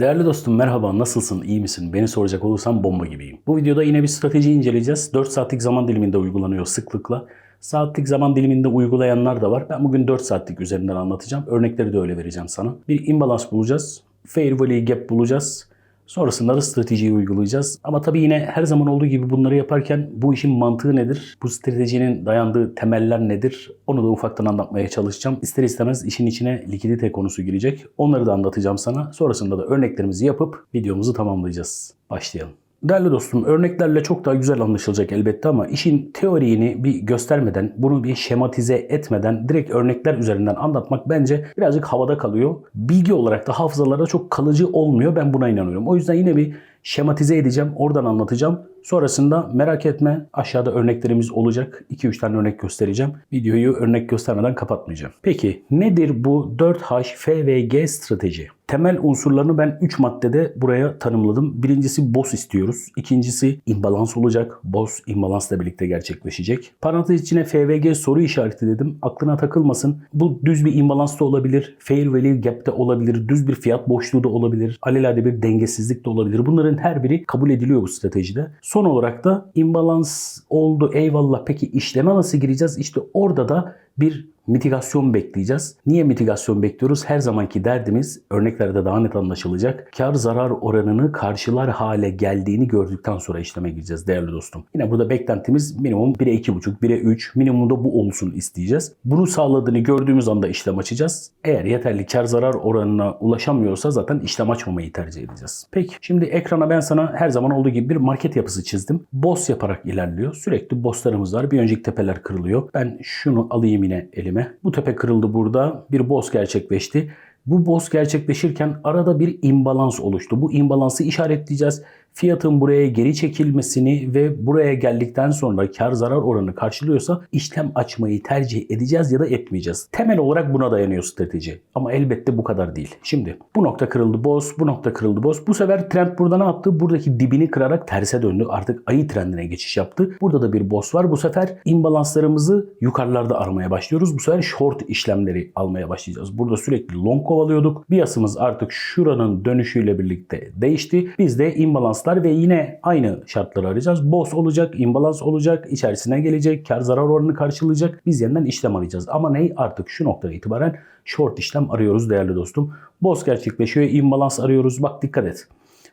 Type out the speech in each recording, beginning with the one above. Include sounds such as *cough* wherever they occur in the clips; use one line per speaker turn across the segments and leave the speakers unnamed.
Değerli dostum merhaba nasılsın iyi misin beni soracak olursan bomba gibiyim. Bu videoda yine bir strateji inceleyeceğiz. 4 saatlik zaman diliminde uygulanıyor sıklıkla. Saatlik zaman diliminde uygulayanlar da var. Ben bugün 4 saatlik üzerinden anlatacağım. Örnekleri de öyle vereceğim sana. Bir imbalans bulacağız. Fair value gap bulacağız. Sonrasında da stratejiyi uygulayacağız. Ama tabii yine her zaman olduğu gibi bunları yaparken bu işin mantığı nedir? Bu stratejinin dayandığı temeller nedir? Onu da ufaktan anlatmaya çalışacağım. İster istemez işin içine likidite konusu girecek. Onları da anlatacağım sana. Sonrasında da örneklerimizi yapıp videomuzu tamamlayacağız. Başlayalım. Değerli dostum örneklerle çok daha güzel anlaşılacak elbette ama işin teoriğini bir göstermeden, bunu bir şematize etmeden direkt örnekler üzerinden anlatmak bence birazcık havada kalıyor. Bilgi olarak da hafızalarda çok kalıcı olmuyor. Ben buna inanıyorum. O yüzden yine bir şematize edeceğim. Oradan anlatacağım. Sonrasında merak etme aşağıda örneklerimiz olacak. 2-3 tane örnek göstereceğim. Videoyu örnek göstermeden kapatmayacağım. Peki nedir bu 4H FVG strateji? Temel unsurlarını ben 3 maddede buraya tanımladım. Birincisi BOS istiyoruz. İkincisi imbalans olacak. BOS imbalansla birlikte gerçekleşecek. Parantez içine FVG soru işareti dedim. Aklına takılmasın. Bu düz bir imbalans da olabilir. Fair value gap de olabilir. Düz bir fiyat boşluğu da olabilir. Alelade bir dengesizlik de olabilir. Bunların her biri kabul ediliyor bu stratejide. Son olarak da imbalans oldu eyvallah peki işleme nasıl gireceğiz? İşte orada da bir mitigasyon bekleyeceğiz. Niye mitigasyon bekliyoruz? Her zamanki derdimiz örneklerde daha net anlaşılacak. Kar zarar oranını karşılar hale geldiğini gördükten sonra işleme gireceğiz değerli dostum. Yine burada beklentimiz minimum 1'e 2,5, 1'e 3, minimumda bu olsun isteyeceğiz. Bunu sağladığını gördüğümüz anda işlem açacağız. Eğer yeterli kar zarar oranına ulaşamıyorsa zaten işlem açmamayı tercih edeceğiz. Peki şimdi ekrana ben sana her zaman olduğu gibi bir market yapısı çizdim. Boss yaparak ilerliyor. Sürekli bosslarımız var. Bir önceki tepeler kırılıyor. Ben şunu alayım yine elime. Bu tepe kırıldı burada. Bir boss gerçekleşti. Bu boss gerçekleşirken arada bir imbalans oluştu. Bu imbalansı işaretleyeceğiz. Fiyatın buraya geri çekilmesini ve buraya geldikten sonra kar zarar oranı karşılıyorsa işlem açmayı tercih edeceğiz ya da etmeyeceğiz. Temel olarak buna dayanıyor strateji. Ama elbette bu kadar değil. Şimdi bu nokta kırıldı boss, bu nokta kırıldı boss. Bu sefer trend burada ne yaptı? Buradaki dibini kırarak terse döndü. Artık ayı trendine geçiş yaptı. Burada da bir boss var. Bu sefer imbalanslarımızı yukarılarda aramaya başlıyoruz. Bu sefer short işlemleri almaya başlayacağız. Burada sürekli long kovalıyorduk. Biasımız artık şuranın dönüşüyle birlikte değişti. Biz de imbalanslar ve yine aynı şartları arayacağız. Boss olacak, imbalans olacak, içerisine gelecek, kar zarar oranını karşılayacak. Biz yeniden işlem arayacağız. Ama ne? Artık şu noktada itibaren short işlem arıyoruz değerli dostum. Boss gerçekleşiyor, imbalans arıyoruz. Bak dikkat et.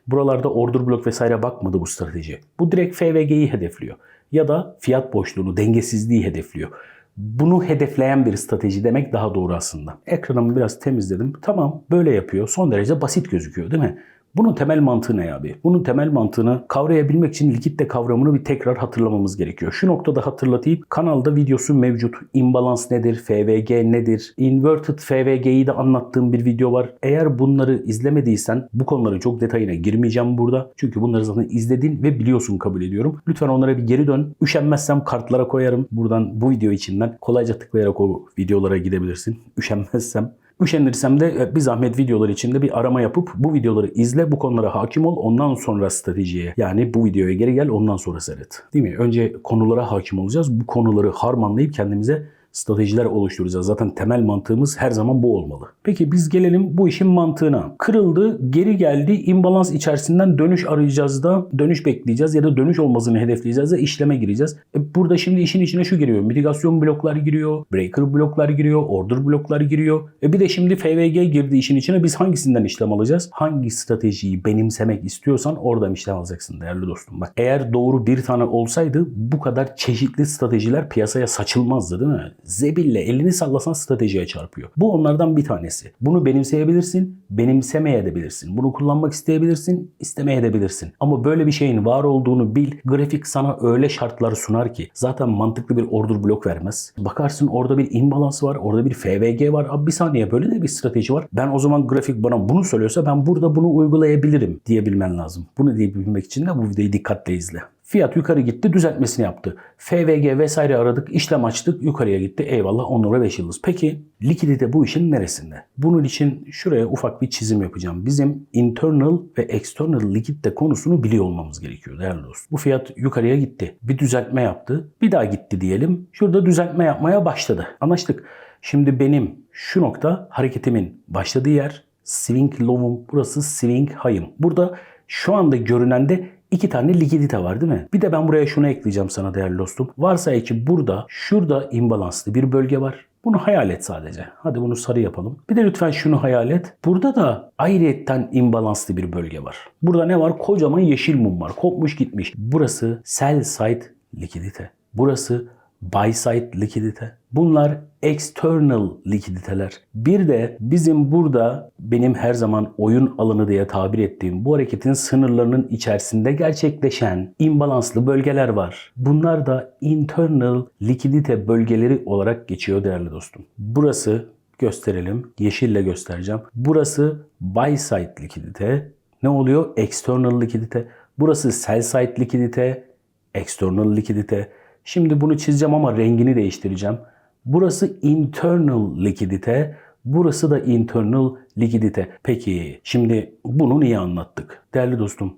Buralarda order blok vesaire bakmadı bu strateji. Bu direkt FVG'yi hedefliyor. Ya da fiyat boşluğunu, dengesizliği hedefliyor. Bunu hedefleyen bir strateji demek daha doğru aslında. Ekranımı biraz temizledim. Tamam böyle yapıyor. Son derece basit gözüküyor değil mi? Bunun temel mantığı ne abi? Bunun temel mantığını kavrayabilmek için likitte kavramını bir tekrar hatırlamamız gerekiyor. Şu noktada hatırlatayım. Kanalda videosu mevcut. Imbalans nedir? FVG nedir? Inverted FVG'yi de anlattığım bir video var. Eğer bunları izlemediysen bu konuların çok detayına girmeyeceğim burada. Çünkü bunları zaten izledin ve biliyorsun kabul ediyorum. Lütfen onlara bir geri dön. Üşenmezsem kartlara koyarım. Buradan bu video içinden kolayca tıklayarak o videolara gidebilirsin. Üşenmezsem Üşenirsem de e, bir zahmet videolar içinde bir arama yapıp bu videoları izle, bu konulara hakim ol, ondan sonra stratejiye yani bu videoya geri gel, ondan sonra seyret. Değil mi? Önce konulara hakim olacağız. Bu konuları harmanlayıp kendimize stratejiler oluşturacağız. Zaten temel mantığımız her zaman bu olmalı. Peki biz gelelim bu işin mantığına. Kırıldı, geri geldi, imbalans içerisinden dönüş arayacağız da dönüş bekleyeceğiz ya da dönüş olmasını hedefleyeceğiz de işleme gireceğiz. E burada şimdi işin içine şu giriyor. Mitigasyon blokları giriyor, breaker blokları giriyor, order blokları giriyor. E bir de şimdi FVG girdi işin içine. Biz hangisinden işlem alacağız? Hangi stratejiyi benimsemek istiyorsan oradan işlem alacaksın değerli dostum. Bak eğer doğru bir tane olsaydı bu kadar çeşitli stratejiler piyasaya saçılmazdı değil mi? Zebille elini sallasan stratejiye çarpıyor. Bu onlardan bir tanesi. Bunu benimseyebilirsin, benimsemeyebilirsin. Bunu kullanmak isteyebilirsin, istemeyebilirsin. Ama böyle bir şeyin var olduğunu bil. Grafik sana öyle şartlar sunar ki zaten mantıklı bir order blok vermez. Bakarsın orada bir imbalans var, orada bir FVG var. Abi bir saniye böyle de bir strateji var. Ben o zaman grafik bana bunu söylüyorsa ben burada bunu uygulayabilirim diyebilmen lazım. Bunu diyebilmek için de bu videoyu dikkatle izle. Fiyat yukarı gitti düzeltmesini yaptı. FVG vesaire aradık işlem açtık yukarıya gitti eyvallah 10 numara 5 yıldız. Peki likidite bu işin neresinde? Bunun için şuraya ufak bir çizim yapacağım. Bizim internal ve external likidite konusunu biliyor olmamız gerekiyor değerli dostum. Bu fiyat yukarıya gitti. Bir düzeltme yaptı. Bir daha gitti diyelim. Şurada düzeltme yapmaya başladı. Anlaştık. Şimdi benim şu nokta hareketimin başladığı yer swing low'um, burası swing high'ım. Burada şu anda görünende iki tane likidite var değil mi? Bir de ben buraya şunu ekleyeceğim sana değerli dostum. Varsay ki burada, şurada imbalanslı bir bölge var. Bunu hayal et sadece. Hadi bunu sarı yapalım. Bir de lütfen şunu hayal et. Burada da ayrıyetten imbalanslı bir bölge var. Burada ne var? Kocaman yeşil mum var. Kopmuş gitmiş. Burası sell side likidite. Burası buy side likidite. Bunlar external likiditeler. Bir de bizim burada benim her zaman oyun alanı diye tabir ettiğim bu hareketin sınırlarının içerisinde gerçekleşen imbalanslı bölgeler var. Bunlar da internal likidite bölgeleri olarak geçiyor değerli dostum. Burası gösterelim. Yeşille göstereceğim. Burası buy side likidite. Ne oluyor? External likidite. Burası sell side likidite. External likidite. Şimdi bunu çizeceğim ama rengini değiştireceğim. Burası internal likidite, burası da internal likidite. Peki şimdi bunu niye anlattık? Değerli dostum,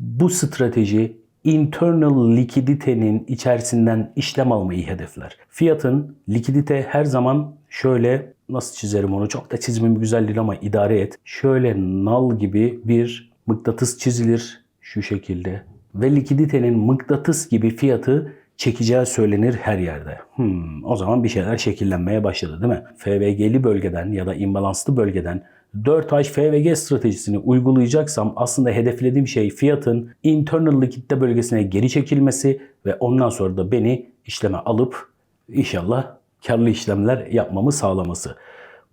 bu strateji internal likiditenin içerisinden işlem almayı hedefler. Fiyatın likidite her zaman şöyle nasıl çizerim onu çok da çizmem güzel değil ama idare et. Şöyle nal gibi bir mıknatıs çizilir şu şekilde ve likiditenin mıknatıs gibi fiyatı çekeceği söylenir her yerde. Hmm, o zaman bir şeyler şekillenmeye başladı değil mi? FVG'li bölgeden ya da imbalanslı bölgeden 4 ay FVG stratejisini uygulayacaksam aslında hedeflediğim şey fiyatın internal likitte bölgesine geri çekilmesi ve ondan sonra da beni işleme alıp inşallah karlı işlemler yapmamı sağlaması.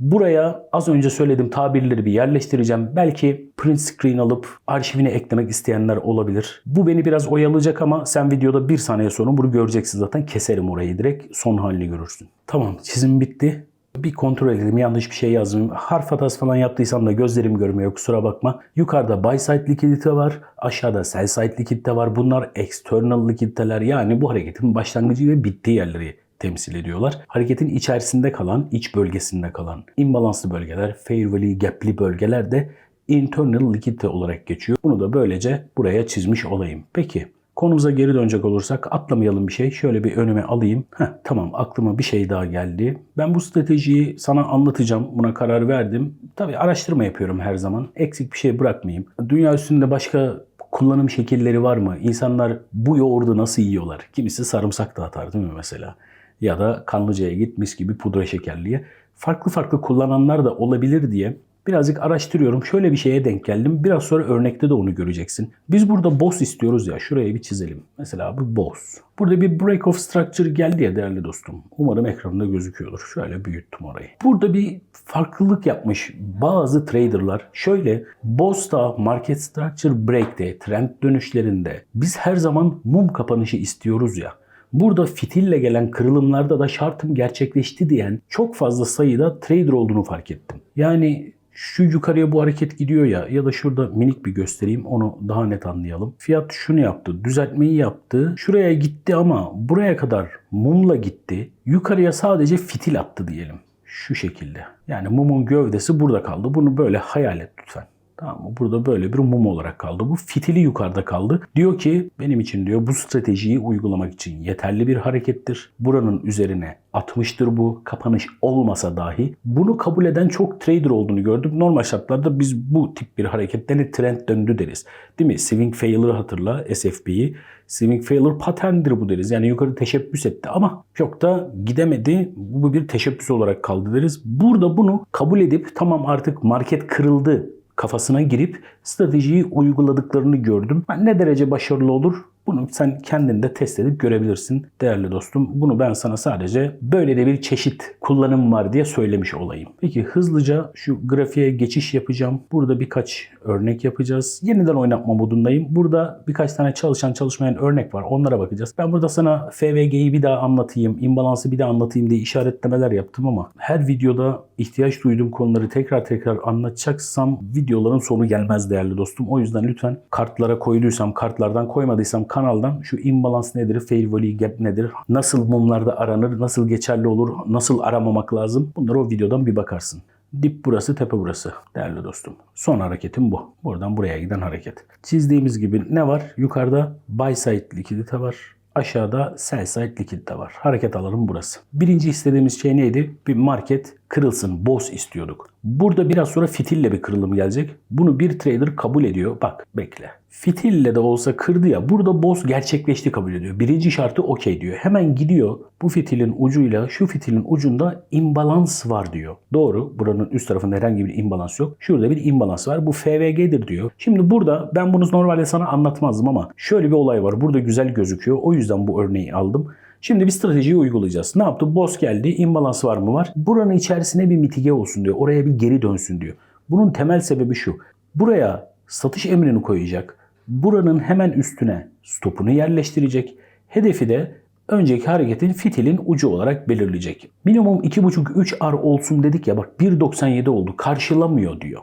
Buraya az önce söylediğim tabirleri bir yerleştireceğim. Belki print screen alıp arşivine eklemek isteyenler olabilir. Bu beni biraz oyalayacak ama sen videoda bir saniye sonra bunu göreceksin zaten. Keserim orayı direkt. Son halini görürsün. Tamam çizim bitti. Bir kontrol edelim yanlış bir şey yazdım. Harf hatası falan yaptıysam da gözlerim görmüyor kusura bakma. Yukarıda buy side likidite var. Aşağıda sell side likidite var. Bunlar external likiditeler yani bu hareketin başlangıcı ve bittiği yerleri temsil ediyorlar. Hareketin içerisinde kalan, iç bölgesinde kalan imbalanslı bölgeler, fair value gap'li bölgeler de internal likidite olarak geçiyor. Bunu da böylece buraya çizmiş olayım. Peki konumuza geri dönecek olursak atlamayalım bir şey. Şöyle bir önüme alayım. Heh, tamam aklıma bir şey daha geldi. Ben bu stratejiyi sana anlatacağım. Buna karar verdim. Tabii araştırma yapıyorum her zaman. Eksik bir şey bırakmayayım. Dünya üstünde başka kullanım şekilleri var mı? İnsanlar bu yoğurdu nasıl yiyorlar? Kimisi sarımsak da atar değil mi mesela? Ya da kanlıcaya git mis gibi pudra şekerliye. Farklı farklı kullananlar da olabilir diye birazcık araştırıyorum. Şöyle bir şeye denk geldim. Biraz sonra örnekte de onu göreceksin. Biz burada boss istiyoruz ya. Şuraya bir çizelim. Mesela bu boss. Burada bir break of structure geldi ya değerli dostum. Umarım ekranda gözüküyordur. Şöyle büyüttüm orayı. Burada bir farklılık yapmış bazı traderlar. Şöyle boss'ta market structure break'te trend dönüşlerinde biz her zaman mum kapanışı istiyoruz ya. Burada fitille gelen kırılımlarda da şartım gerçekleşti diyen çok fazla sayıda trader olduğunu fark ettim. Yani şu yukarıya bu hareket gidiyor ya ya da şurada minik bir göstereyim onu daha net anlayalım. Fiyat şunu yaptı düzeltmeyi yaptı şuraya gitti ama buraya kadar mumla gitti yukarıya sadece fitil attı diyelim şu şekilde. Yani mumun gövdesi burada kaldı bunu böyle hayal et lütfen. Tamam mı? Burada böyle bir mum olarak kaldı. Bu fitili yukarıda kaldı. Diyor ki benim için diyor bu stratejiyi uygulamak için yeterli bir harekettir. Buranın üzerine atmıştır bu. Kapanış olmasa dahi. Bunu kabul eden çok trader olduğunu gördüm. Normal şartlarda biz bu tip bir hareketten hani trend döndü deriz. Değil mi? Swing failure hatırla SFB'yi. Swing failure pattern'dir bu deriz. Yani yukarı teşebbüs etti ama çok da gidemedi. Bu bir teşebbüs olarak kaldı deriz. Burada bunu kabul edip tamam artık market kırıldı kafasına girip stratejiyi uyguladıklarını gördüm. Ne derece başarılı olur bunu sen kendin de test edip görebilirsin değerli dostum. Bunu ben sana sadece böyle de bir çeşit kullanım var diye söylemiş olayım. Peki hızlıca şu grafiğe geçiş yapacağım. Burada birkaç örnek yapacağız. Yeniden oynatma modundayım. Burada birkaç tane çalışan çalışmayan örnek var. Onlara bakacağız. Ben burada sana FVG'yi bir daha anlatayım, imbalansı bir daha anlatayım diye işaretlemeler yaptım ama her videoda ihtiyaç duyduğum konuları tekrar tekrar anlatacaksam videoların sonu gelmez değerli dostum. O yüzden lütfen kartlara koyduysam, kartlardan koymadıysam kanaldan şu imbalans nedir, fair value gap nedir, nasıl mumlarda aranır, nasıl geçerli olur, nasıl aramamak lazım bunları o videodan bir bakarsın. Dip burası, tepe burası değerli dostum. Son hareketim bu. Buradan buraya giden hareket. Çizdiğimiz gibi ne var? Yukarıda buy side likidite var. Aşağıda sell side likidite var. Hareket alanım burası. Birinci istediğimiz şey neydi? Bir market kırılsın, boz istiyorduk. Burada biraz sonra fitille bir kırılım gelecek. Bunu bir trader kabul ediyor. Bak bekle. Fitille de olsa kırdı ya. Burada boz gerçekleşti kabul ediyor. Birinci şartı okey diyor. Hemen gidiyor bu fitilin ucuyla şu fitilin ucunda imbalans var diyor. Doğru. Buranın üst tarafında herhangi bir imbalans yok. Şurada bir imbalans var. Bu FVG'dir diyor. Şimdi burada ben bunu normalde sana anlatmazdım ama şöyle bir olay var. Burada güzel gözüküyor. O yüzden bu örneği aldım. Şimdi bir stratejiyi uygulayacağız. Ne yaptı? Boss geldi. imbalans var mı var? Buranın içerisine bir mitige olsun diyor. Oraya bir geri dönsün diyor. Bunun temel sebebi şu. Buraya satış emrini koyacak. Buranın hemen üstüne stopunu yerleştirecek. Hedefi de önceki hareketin fitilin ucu olarak belirleyecek. Minimum 2.5-3 R olsun dedik ya bak 1.97 oldu. Karşılamıyor diyor.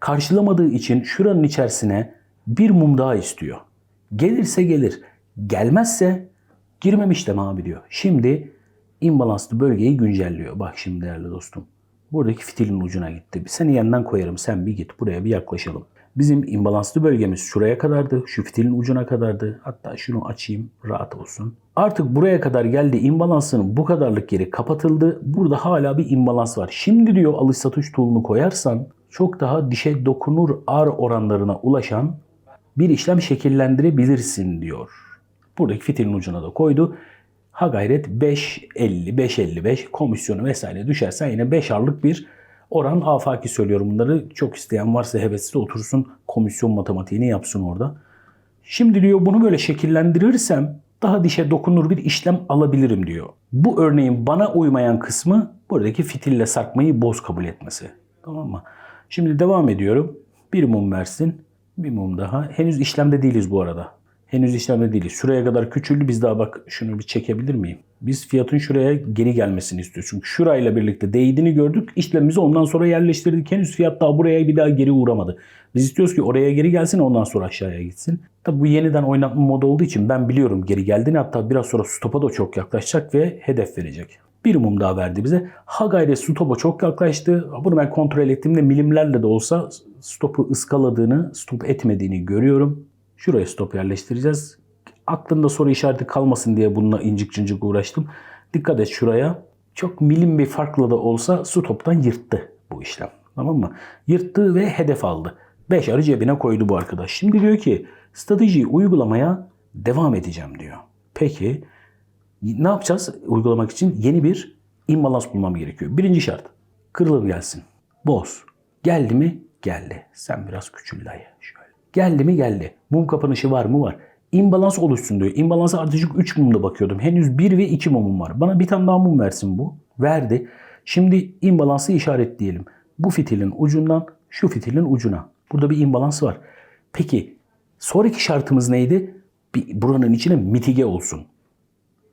Karşılamadığı için şuranın içerisine bir mum daha istiyor. Gelirse gelir. Gelmezse girmemiş de abi diyor. Şimdi imbalanslı bölgeyi güncelliyor. Bak şimdi değerli dostum. Buradaki fitilin ucuna gitti. Seni yandan koyarım sen bir git buraya bir yaklaşalım. Bizim imbalanslı bölgemiz şuraya kadardı. Şu fitilin ucuna kadardı. Hatta şunu açayım rahat olsun. Artık buraya kadar geldi. imbalansının bu kadarlık yeri kapatıldı. Burada hala bir imbalans var. Şimdi diyor alış satış tool'unu koyarsan çok daha dişe dokunur ar oranlarına ulaşan bir işlem şekillendirebilirsin diyor. Buradaki fitilin ucuna da koydu. Ha gayret 5.50, 5.55 komisyonu vesaire düşerse yine 5 arlık bir oran afaki söylüyorum bunları. Çok isteyen varsa hevesli otursun komisyon matematiğini yapsın orada. Şimdi diyor bunu böyle şekillendirirsem daha dişe dokunur bir işlem alabilirim diyor. Bu örneğin bana uymayan kısmı buradaki fitille sarkmayı boz kabul etmesi. Tamam mı? Şimdi devam ediyorum. Bir mum versin. Bir mum daha. Henüz işlemde değiliz bu arada. Henüz işlemde değiliz. Şuraya kadar küçüldü. Biz daha bak şunu bir çekebilir miyim? Biz fiyatın şuraya geri gelmesini istiyoruz. Çünkü şurayla birlikte değdiğini gördük. İşlemimizi ondan sonra yerleştirdik. Henüz fiyat daha buraya bir daha geri uğramadı. Biz istiyoruz ki oraya geri gelsin ondan sonra aşağıya gitsin. Tabi bu yeniden oynatma modu olduğu için ben biliyorum geri geldiğini. Hatta biraz sonra stopa da çok yaklaşacak ve hedef verecek. Bir mum daha verdi bize. Ha gayret stopa çok yaklaştı. Bunu ben kontrol ettiğimde milimlerle de olsa stopu ıskaladığını, stop etmediğini görüyorum. Şuraya stop yerleştireceğiz. Aklında soru işareti kalmasın diye bununla incik cincik uğraştım. Dikkat et şuraya. Çok milim bir farkla da olsa stoptan yırttı bu işlem. Tamam mı? Yırttı ve hedef aldı. 5 arı cebine koydu bu arkadaş. Şimdi diyor ki stratejiyi uygulamaya devam edeceğim diyor. Peki ne yapacağız uygulamak için? Yeni bir imbalans bulmam gerekiyor. Birinci şart. Kırılım gelsin. Boz. Geldi mi? Geldi. Sen biraz küçül dayı. Şöyle. Geldi mi? Geldi. Mum kapanışı var mı? Var. İmbalans oluşsun diyor. İmbalansa artık 3 mumda bakıyordum. Henüz 1 ve 2 mumum var. Bana bir tane daha mum versin bu. Verdi. Şimdi imbalansı işaretleyelim. Bu fitilin ucundan şu fitilin ucuna. Burada bir imbalans var. Peki sonraki şartımız neydi? Bir, buranın içine mitige olsun.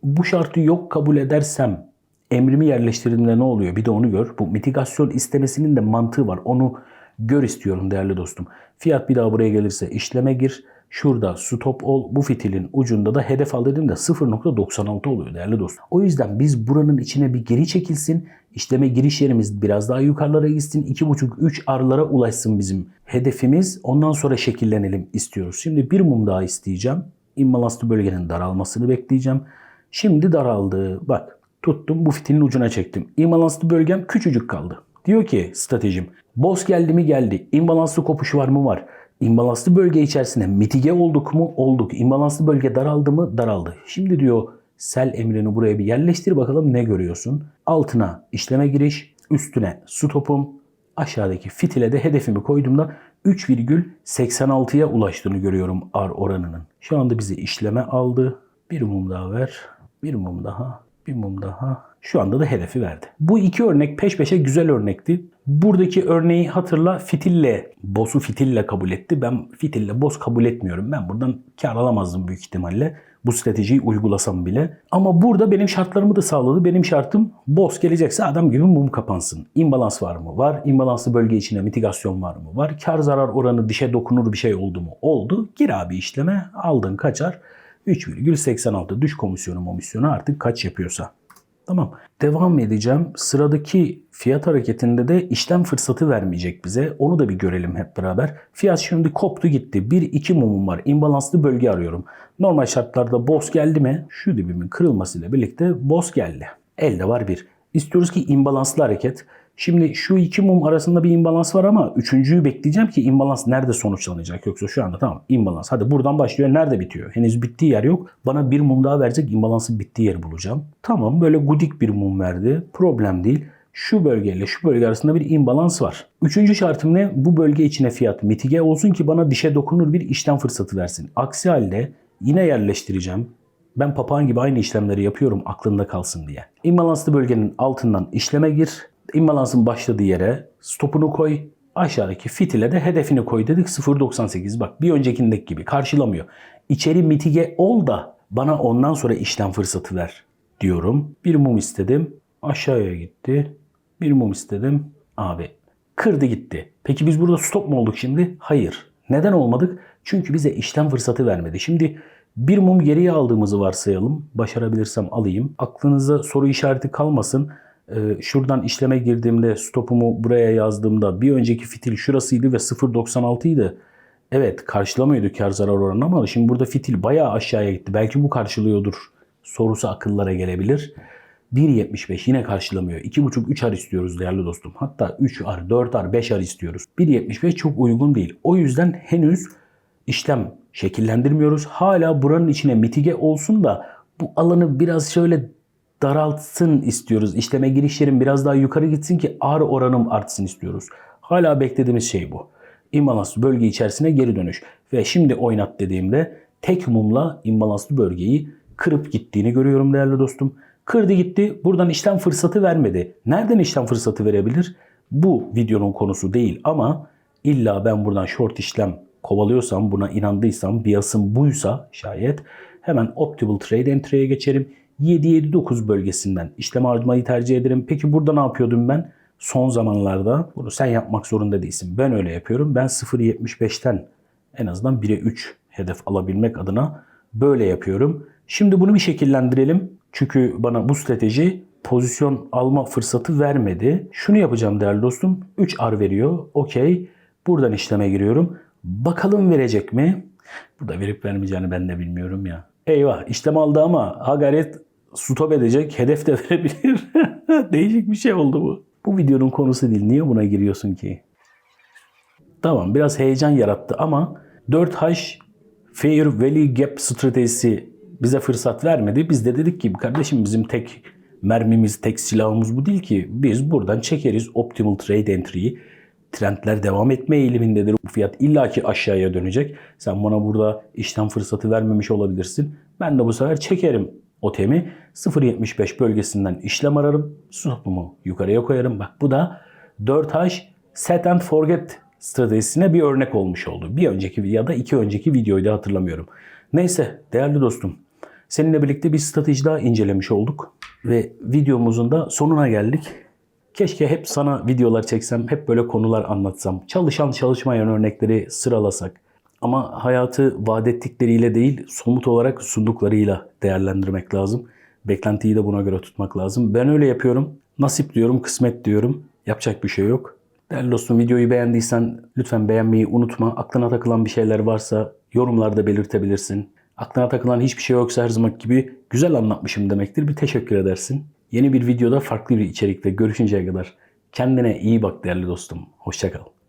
Bu şartı yok kabul edersem emrimi yerleştirdiğimde ne oluyor? Bir de onu gör. Bu mitigasyon istemesinin de mantığı var. Onu gör istiyorum değerli dostum. Fiyat bir daha buraya gelirse işleme gir. Şurada stop ol. Bu fitilin ucunda da hedef al dediğimde 0.96 oluyor değerli dostum. O yüzden biz buranın içine bir geri çekilsin. İşleme giriş yerimiz biraz daha yukarılara gitsin. 2.5-3 arlara ulaşsın bizim hedefimiz. Ondan sonra şekillenelim istiyoruz. Şimdi bir mum daha isteyeceğim. İmbalanslı bölgenin daralmasını bekleyeceğim. Şimdi daraldı. Bak tuttum bu fitilin ucuna çektim. İmbalanslı bölgem küçücük kaldı. Diyor ki stratejim. Boss geldi mi geldi. İmbalanslı kopuş var mı var. İmbalanslı bölge içerisinde mitige olduk mu? Olduk. İmbalanslı bölge daraldı mı? Daraldı. Şimdi diyor sel emrini buraya bir yerleştir bakalım ne görüyorsun? Altına işleme giriş, üstüne stopum, aşağıdaki fitile de hedefimi koyduğumda 3,86'ya ulaştığını görüyorum R oranının. Şu anda bizi işleme aldı. Bir mum daha ver. Bir mum daha. Bir mum daha. Şu anda da hedefi verdi. Bu iki örnek peş peşe güzel örnekti. Buradaki örneği hatırla fitille, boss'u fitille kabul etti. Ben fitille boss kabul etmiyorum. Ben buradan kar alamazdım büyük ihtimalle. Bu stratejiyi uygulasam bile. Ama burada benim şartlarımı da sağladı. Benim şartım boss gelecekse adam gibi mum kapansın. İmbalans var mı? Var. İmbalanslı bölge içinde mitigasyon var mı? Var. Kar zarar oranı dişe dokunur bir şey oldu mu? Oldu. Gir abi işleme. Aldın kaçar. 3,86 düş komisyonu komisyonu artık kaç yapıyorsa. Tamam. Devam edeceğim. Sıradaki fiyat hareketinde de işlem fırsatı vermeyecek bize. Onu da bir görelim hep beraber. Fiyat şimdi koptu gitti. 1-2 mumum var. İmbalanslı bölge arıyorum. Normal şartlarda boss geldi mi? Şu dibimin kırılmasıyla birlikte boss geldi. Elde var bir. İstiyoruz ki imbalanslı hareket Şimdi şu iki mum arasında bir imbalans var ama üçüncüyü bekleyeceğim ki imbalans nerede sonuçlanacak. Yoksa şu anda tamam imbalans. Hadi buradan başlıyor. Nerede bitiyor? Henüz bittiği yer yok. Bana bir mum daha verecek. imbalansın bittiği yeri bulacağım. Tamam böyle gudik bir mum verdi. Problem değil. Şu bölgeyle şu bölge arasında bir imbalans var. Üçüncü şartım ne? Bu bölge içine fiyat mitige olsun ki bana dişe dokunur bir işlem fırsatı versin. Aksi halde yine yerleştireceğim. Ben papağan gibi aynı işlemleri yapıyorum aklında kalsın diye. İmbalanslı bölgenin altından işleme gir. İmbalansın başladığı yere stopunu koy. Aşağıdaki fitile de hedefini koy dedik 0.98. Bak bir öncekindeki gibi karşılamıyor. İçeri mitige ol da bana ondan sonra işlem fırsatı ver diyorum. Bir mum istedim. Aşağıya gitti. Bir mum istedim. Abi kırdı gitti. Peki biz burada stop mu olduk şimdi? Hayır. Neden olmadık? Çünkü bize işlem fırsatı vermedi. Şimdi bir mum geriye aldığımızı varsayalım. Başarabilirsem alayım. Aklınıza soru işareti kalmasın. Ee, şuradan işleme girdiğimde stopumu buraya yazdığımda bir önceki fitil şurasıydı ve 0.96 idi. Evet karşılamıyordu kar zarar oranını ama şimdi burada fitil bayağı aşağıya gitti. Belki bu karşılıyordur sorusu akıllara gelebilir. 1.75 yine karşılamıyor. 2.5-3 ar istiyoruz değerli dostum. Hatta 3 ar, 4 ar, 5 ar istiyoruz. 1.75 çok uygun değil. O yüzden henüz işlem şekillendirmiyoruz. Hala buranın içine mitige olsun da bu alanı biraz şöyle daraltsın istiyoruz. İşleme girişlerin biraz daha yukarı gitsin ki ar oranım artsın istiyoruz. Hala beklediğimiz şey bu. İmbalanslı bölge içerisine geri dönüş. Ve şimdi oynat dediğimde tek mumla imbalanslı bölgeyi kırıp gittiğini görüyorum değerli dostum. Kırdı gitti. Buradan işlem fırsatı vermedi. Nereden işlem fırsatı verebilir? Bu videonun konusu değil ama illa ben buradan short işlem kovalıyorsam, buna inandıysam, biasım buysa şayet hemen Optimal Trade Entry'ye geçerim. 7-7-9 bölgesinden işlem harcamayı tercih ederim. Peki burada ne yapıyordum ben? Son zamanlarda bunu sen yapmak zorunda değilsin. Ben öyle yapıyorum. Ben 0.75'ten en azından 1'e 3 hedef alabilmek adına böyle yapıyorum. Şimdi bunu bir şekillendirelim. Çünkü bana bu strateji pozisyon alma fırsatı vermedi. Şunu yapacağım değerli dostum. 3 ar veriyor. Okey. Buradan işleme giriyorum. Bakalım verecek mi? Burada verip vermeyeceğini ben de bilmiyorum ya. Eyvah işlem aldı ama ha gayret stop edecek. Hedef de *laughs* verebilir. Değişik bir şey oldu bu. Bu videonun konusu değil. Niye buna giriyorsun ki? Tamam biraz heyecan yarattı ama 4H Fair Value Gap stratejisi bize fırsat vermedi. Biz de dedik ki kardeşim bizim tek mermimiz, tek silahımız bu değil ki. Biz buradan çekeriz Optimal Trade Entry'yi. Trendler devam etme eğilimindedir. Bu fiyat illaki aşağıya dönecek. Sen bana burada işlem fırsatı vermemiş olabilirsin. Ben de bu sefer çekerim o temi. 0.75 bölgesinden işlem ararım. Stopumu yukarıya koyarım. Bak bu da 4H Set and Forget stratejisine bir örnek olmuş oldu. Bir önceki ya da iki önceki videoyu da hatırlamıyorum. Neyse değerli dostum. Seninle birlikte bir strateji daha incelemiş olduk. Ve videomuzun da sonuna geldik. Keşke hep sana videolar çeksem, hep böyle konular anlatsam. Çalışan çalışmayan örnekleri sıralasak. Ama hayatı vaat ettikleriyle değil, somut olarak sunduklarıyla değerlendirmek lazım. Beklentiyi de buna göre tutmak lazım. Ben öyle yapıyorum. Nasip diyorum, kısmet diyorum. Yapacak bir şey yok. Değerli dostum videoyu beğendiysen lütfen beğenmeyi unutma. Aklına takılan bir şeyler varsa yorumlarda belirtebilirsin. Aklına takılan hiçbir şey yoksa her zaman gibi güzel anlatmışım demektir. Bir teşekkür edersin. Yeni bir videoda farklı bir içerikte görüşünceye kadar kendine iyi bak değerli dostum. Hoşçakal.